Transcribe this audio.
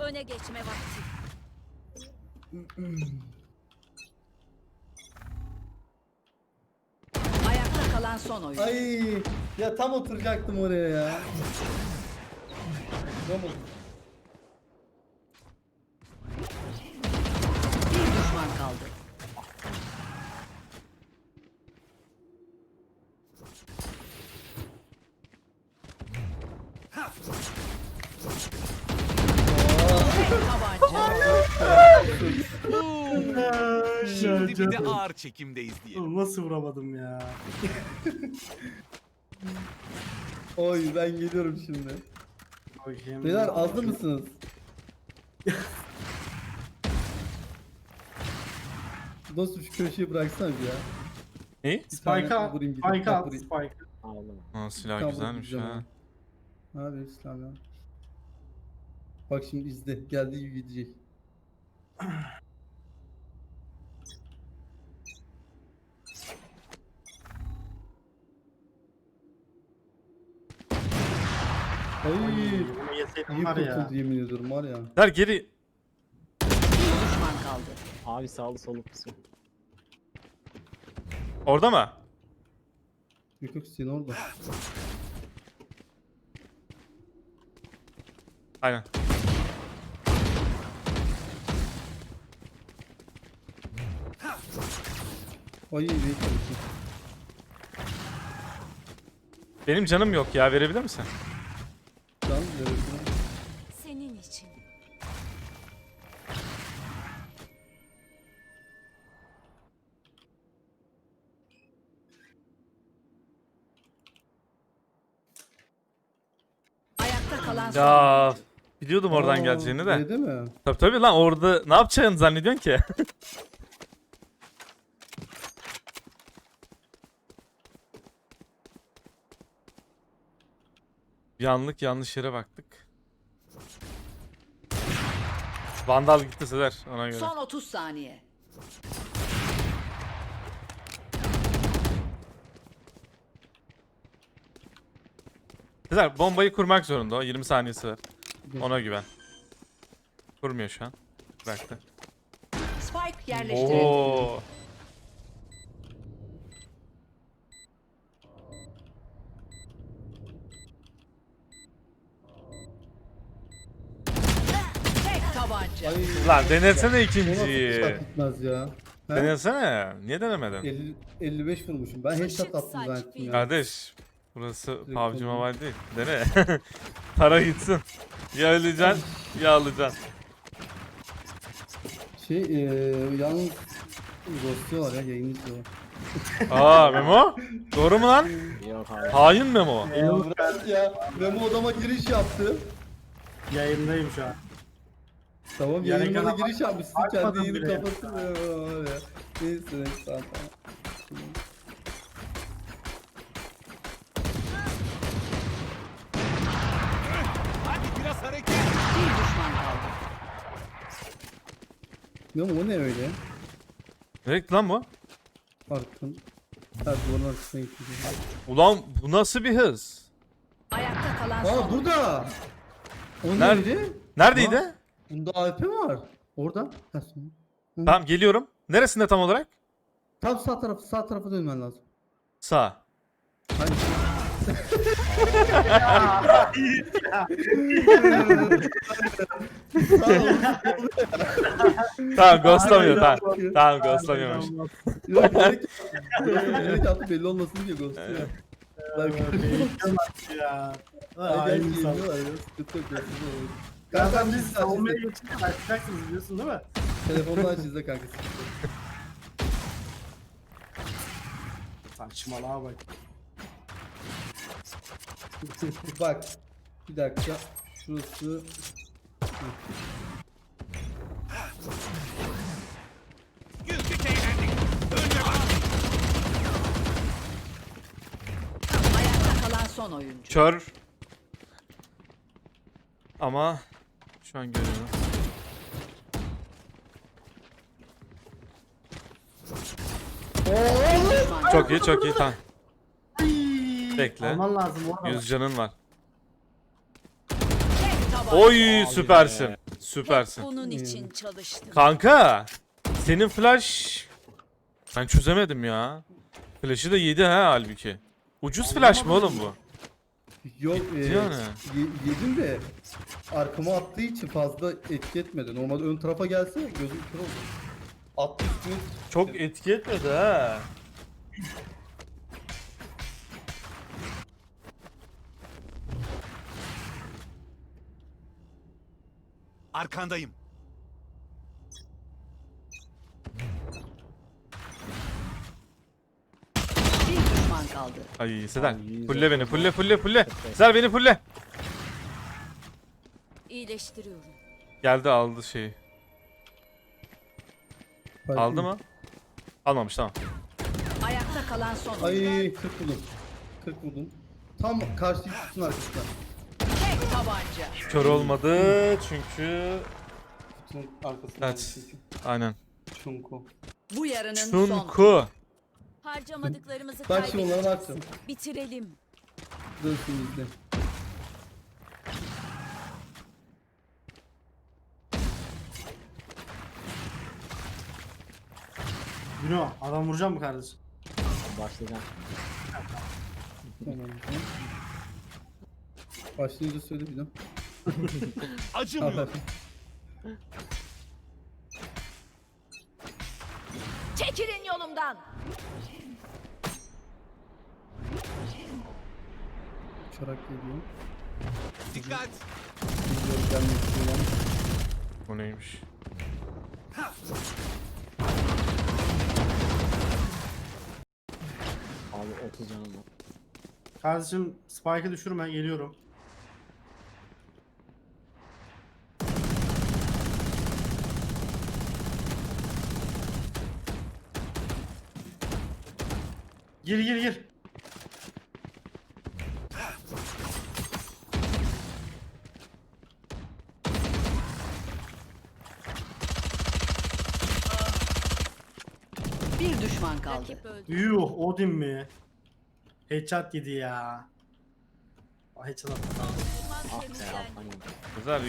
Öne geçme vakti. Ayakta kalan son oyun. Ay ya tam oturacaktım oraya ya. Tamam. Bir düşman kaldı. Şimdi bir de ağır çekimdeyiz diye. Oğlum Nasıl vuramadım ya? Oy ben geliyorum şimdi. Bakayım. Beyler hazır mısınız? Dostum şu köşeyi bıraksana bir ya. Ne? Spike'a at, vurayım. Spike'a. Aa, silah Tamam, güzelmiş güzel ha. Abi İslam ya. Bak şimdi izle. Geldiği gibi gidecek. Ay, Bunu yeseydim iyi var ya. kurtuldu yemin ediyorum var ya. Ver geri. Bir düşman kaldı. Abi sağlı soluk kısım. Orada mı? Yok yok senin orada. Aynen. Ay. Benim canım yok ya verebilir misin? Can verebilirim. Senin için. Ayakta kalan. Ya biliyordum oradan Aa, geleceğini de. Öyle mi? Tabii tabii lan orada ne yapacağını zannediyorsun ki? Bir anlık yanlış yere baktık. Vandal gitti Sezer ona göre. Son 30 saniye. Sezer bombayı kurmak zorunda o 20 saniyesi var. Ona güven. Kurmuyor şu an. Bıraktı. Spike yerleştirildi. Oo. Tek tabanca. Ay. Lan denesene nasıl ikinciyi. headshot gitmez ya? He? Denesene. Niye denemedin? 50, 55 vurmuşum. Ben headshot attım zannettim ya. Kardeş. Burası PUBG. Mobile değil. Dene. Para gitsin. Ya öleceksin ya alacaksın. Şey eee yalnız ghostluyorlar ya yayını izliyorlar. Aa Memo. Doğru mu lan? Yok abi. Hain Memo. Ya ya. Memo odama giriş yaptı. Yayındayım şu an. Tamam Yani kanal- giriş yapmışsın. Kendi yayını kapattın. Neyse neyse tamam tamam. Hadi biraz hareket. Bir düşman kaldı. Memo o ne öyle? Nereye lan bu? Arkın. Her duvarın arkasına gitti. Ulan bu nasıl bir hız? Ayakta kalan son Aa oyun. burada. O Nerede? neydi? Neredeydi? Bunda AWP mi var? Orada. Ha, sonra. Hı. Tamam geliyorum. Neresinde tam olarak? Tam sağ tarafı sağ tarafa dönmen lazım. Sağ. Hayır. Tamam ghostlamıyor tamam. Tamam ghostlamıyormuş. Yok gerek gerek yaptı belli olmasın diye ghostluyor. Bak. ya. Ay Ay, geliyorlar ya sıkıntı yok. ghostluyor. Kanka Kanka biz savunmaya geçince başlayacaksınız biliyorsun değil mi? Telefondan aç izle kanka. Saçmalığa bak. Bak. Bir dakika. Şurası. Ayakta kalan son oyuncu. Kör. Ama şu an görüyorum. Çok iyi çok iyi tamam. Bekle. Alman lazım orada. 100 canın var. Oy süpersin. Süpersin. Bunun için çalıştım. Kanka senin flash ben çözemedim ya. Flash'ı da yedi ha halbuki. Ucuz flash mı oğlum bu? Yok e, Yani. ye- yedim de arkama attığı için fazla etki etmedi. Normalde ön tarafa gelse gözüm kör oldu. Attı üstüne Çok etki etmedi ha. Arkandayım. Düşman kaldı. Ay Sezer. Pulle beni pulle pulle pulle. Sezer beni pulle. İyileştiriyorum. Geldi aldı şeyi. Aldı mı? Almamış tamam. Ayakta kalan son. Ay 40 buldum. 40 buldum. Tam karşı kutusun arkasında. Tek tabanca. Kör olmadı çünkü Kutunun arkasında. Evet. çünkü. aynen. Çunko. Bu yarının son. Şunku. Harcamadıklarımızı Bak şimdi onlara baktım. Bitirelim. Dönsün izle. Bruno adam vuracağım mı kardeşim? Başlayacağım. Tamam. Başlayınca söyle bir daha. Acımıyor. Çekilin yolumdan. Uçarak geliyor. Dikkat. Gidiyorum gelmek istiyorum. Bu neymiş? Abi 30 canım var. Kardeşim Spike'ı düşürme geliyorum. Gir gir gir. Bir düşman kaldı. Rakip öldü. Yuh Odin mi? Headshot yedi ya. Ah, Headshot attı. Düşman Ah be temizlendi. yedim. Sezer